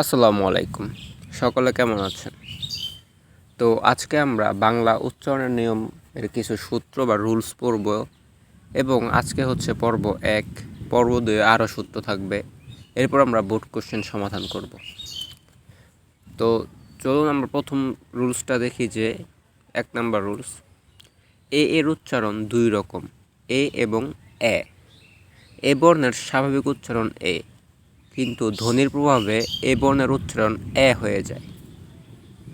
আসসালামু আলাইকুম। সকলে কেমন আছেন? তো আজকে আমরা বাংলা উচ্চারণের নিয়ম এর কিছু সূত্র বা রুলস পড়ব এবং আজকে হচ্ছে পর্ব এক, পর্ব দুয়ে আরও সূত্র থাকবে। এরপর আমরা বোর্ড কোশ্চেন সমাধান করব। তো চলুন আমরা প্রথম রুলসটা দেখি যে এক নাম্বার রুলস, এ এর উচ্চারণ দুই রকম, এ এবং এ। এ বর্ণের স্বাভাবিক উচ্চারণ এ। কিন্তু ধ্বনির প্রভাবে এ বর্ণের উচ্চারণ এ হয়ে যায়।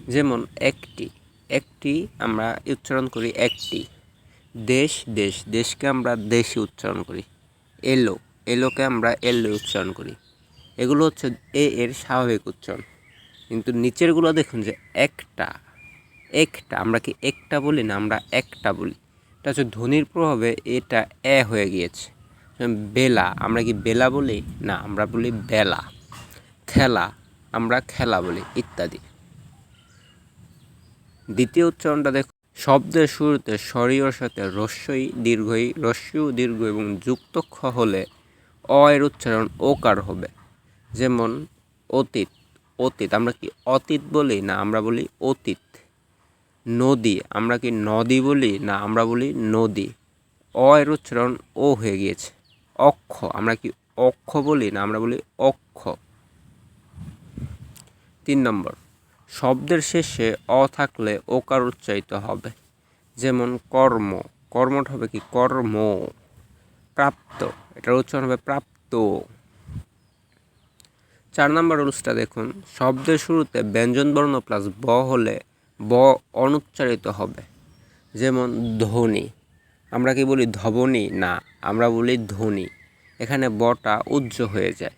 যেমন, একটি। একটি আমরা উচ্চারণ করি একটি। দেশ দেশ। দেশকে আমরা দেশি উচ্চারণ করি। এলো। এলোকে আমরা এলো উচ্চারণ করি। এগুলো হচ্ছে এ এর স্বাভাবিক উচ্চারণ। কিন্তু নিচেরগুলো দেখুন যে একটা। একটা। আমরা কি একটা বলি না আমরা একটা বলি? এটা হচ্ছে ধ্বনির প্রভাবে এটা এ হয়ে গিয়েছে। বেলা। আমরা কি বেলা বলি? না, আমরা বলি বেলা। খেলা। আমরা খেলা বলি, ইত্যাদি। দ্বিতীয় উচ্চারণটা দেখো। শব্দের শুরুতে স্বরীয়র সাথে রস্যই দীর্ঘই রস্যু দীর্ঘ এবং যুক্ত হলে অ এর উচ্চারণ ওকার হবে। যেমন, অতীত। অতীত। আমরা কি অতীত বলি? না, আমরা বলি অতীত। নদী। আমরা কি নদী বলি? না, আমরা বলি নদী। অ এর উচ্চারণ ও হয়ে গিয়েছে। অক্ষ, আমরা কি অক্ষ বলি না, আমরা বলি অক্ষ। তিন নম্বর, শব্দের শেষে অ থাকলে ওকার উচ্চারিত হবে। যেমন কর্ম, কর্মটা হবে কি কর্ম? প্রাপ্ত, এটার উচ্চারণ হবে প্রাপ্ত। চার নম্বর রুলসটা দেখুন, শব্দের শুরুতে ব্যঞ্জনবর্ণ প্লাস ব হলে ব অনুচ্চারিত হবে। যেমন ধ্বনি আমরা কি বলি ধবনি? না, আমরা বলি ধ্বনি এখানে বটা উজ্জ হয়ে যায়।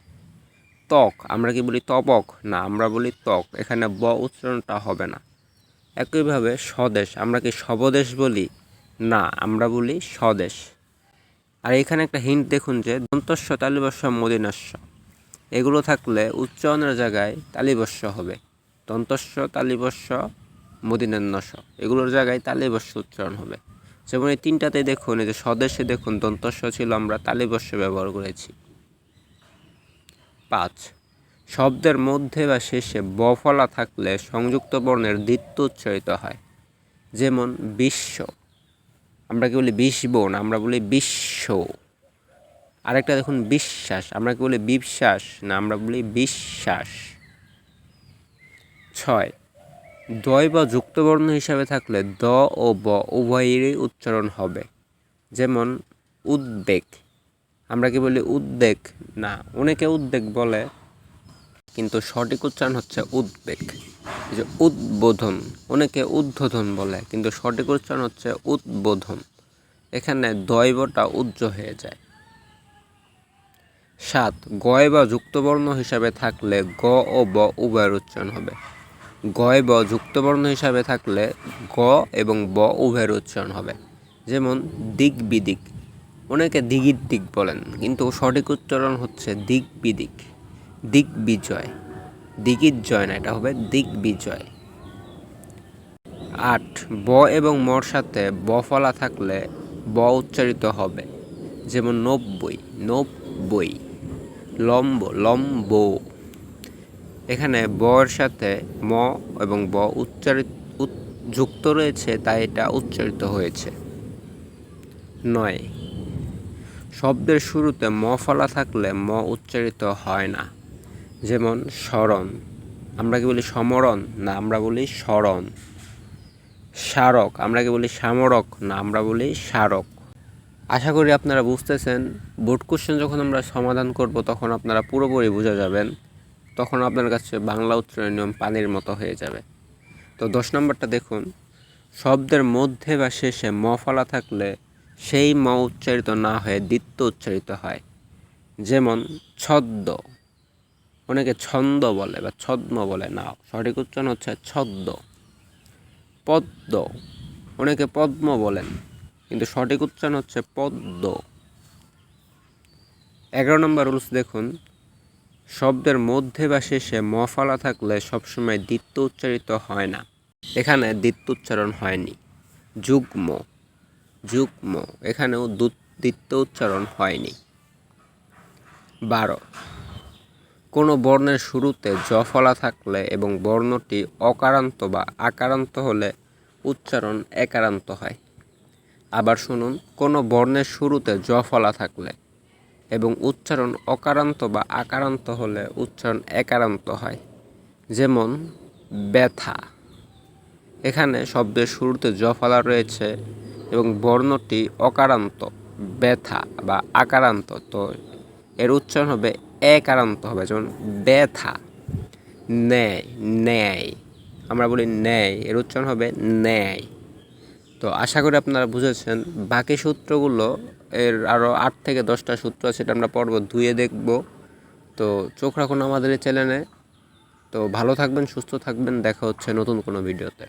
ত্বক, আমরা কি বলি তবক না, আমরা বলি ত্বক। এখানে ব উচ্চারণটা হবে না। একইভাবে স্বদেশ, আমরা কি স্বদেশ বলি? না, আমরা বলি স্বদেশ। আর এখানে একটা হিন্ট দেখুন যে দন্তস্ব তালিবস্য মদিনাস্য এগুলো থাকলে উচ্চারণের জায়গায় তালিবস্য হবে। দন্তস্ব তালিবস্য মদিনান্নস্য এগুলোর জায়গায় তালিবস্য উচ্চারণ হবে। যেমন এই তিনটাতে দেখুন, এই যে স্বদেশে দেখুন, দন্তস্ব ছিল আমরা তালিবস্য ব্যবহার করেছি। পাঁচ, শব্দের মধ্যে বা শেষে বফলা থাকলে সংযুক্ত বর্ণের দ্বিত্ব উচ্চারিত হয়। যেমন বিশ্ব, আমরা কি বলি বিশ্ব না আমরা বলি বিশ্ব। আরেকটা দেখুন, বিশ্বাস, আমরা কি বলি বিশ্বাস না, আমরা বলি বিশ্বাস। ছয় দয় বা যুক্তবর্ণ হিসাবে থাকলে দ ও ব উভয়েরই উচ্চারণ হবে। যেমন, উদ্বেগ। আমরা কি বলি উদ্বেগ? না, অনেকে উদ্বেগ বলে, কিন্তু সঠিক উচ্চারণ হচ্ছে উদ্বেগ। যে উদ্বোধন, অনেকে উদ্বোধন বলে, কিন্তু সঠিক উচ্চারণ হচ্ছে উদ্বোধন। এখানে দয়বটা উজ্জ হয়ে যায়। সাত, গয় বা যুক্তবর্ণ হিসাবে থাকলে গ ও ব উভয়ের উচ্চারণ হবে। গয় ব যুক্তবর্ণ হিসাবে থাকলে গ এবং ব উভয়ের উচ্চারণ হবে। যেমন দিক বিদিক অনেকে দিগির দিক বলেন, কিন্তু সঠিক উচ্চারণ হচ্ছে দিক বিদিক দিক বিজয় দিগির জয় না, এটা হবে দিক বিজয় আট, ব এবং মর সাথে ব ফলা থাকলে ব উচ্চারিত হবে। যেমন নব্বই নব্বই। লম্ব লম্ব। এখানে ব এর সাথে ম এবং ব উচ্চারিত যুক্ত রয়েছে, তাই এটা উচ্চারিত হয়েছে। নয়। শব্দের শুরুতে ম ফলা থাকলে ম উচ্চারিত হয় না। যেমন স্মরণ। আমরা কি বলি সমরণ? না, আমরা বলি স্মরণ। স্মারক। আমরা কি বলি সামরক? না, আমরা বলি স্মারক। আশা করি আপনারা বুঝতেছেন। বোর্ড কোশ্চেন যখন আমরা সমাধান করব, তখন আপনারা পুরোপুরি বুঝে যাবেন। তখন আপনার কাছে বাংলা উচ্চারণের নিয়ম পানির মতো হয়ে যাবে। তো দশ নম্বরটা দেখুন। শব্দের মধ্যে বা শেষে ম ফলা থাকলে সেই ম উচ্চারিত না হয়ে দ্বিত্ব উচ্চারিত হয়। যেমন ছদ্ম। অনেকে ছন্দ বলে বা ছদ্ম বলে না সঠিক উচ্চারণ হচ্ছে ছদ্ম। পদ্ম। অনেকে পদ্ম বলেন, কিন্তু সঠিক উচ্চারণ হচ্ছে পদ্ম। এগারো নম্বর রুলস দেখুন। শব্দের মধ্যে বা শেষে ম ফলা থাকলে সবসময় দ্বিত্ব উচ্চারিত হয় না। এখানে দ্বিত্ব উচ্চারণ হয়নি। যুগ্ম। যুগ্ম। এখানেও দ্বিত্ব উচ্চারণ হয়নি। বারো। কোনো বর্ণের শুরুতে জ ফলা থাকলে এবং বর্ণটি অকারান্ত বা আকারান্ত হলে উচ্চারণ একারান্ত হয়। আবার শুনুন, কোনো বর্ণের শুরুতে জ ফলা থাকলে। এবং উচ্চারণ অকারান্ত বা আকারান্ত হলে উচ্চারণ একারান্ত হয়। যেমন, ব্যথা। এখানে শব্দের শুরুতে জ ফলা রয়েছে এবং বর্ণটি অকারান্ত, ব্যথা বা আকারান্ত। তো এর উচ্চারণ হবে একারান্ত হবে, যেমন ব্যথা, ন্যায় ন্যায়। আমরা বলি ন্যায়, এর উচ্চারণ হবে ন্যায়। তো আশা করি আপনারা বুঝেছেন, বাকি সূত্রগুলো এর আরও আট থেকে দশটা সূত্র সেটা আমরা পর্ব ধুয়ে দেখব। তো চোখ রাখুন আমাদের এই চ্যানেলে তো ভালো থাকবেন, সুস্থ থাকবেন, দেখা হচ্ছে নতুন কোনো ভিডিওতে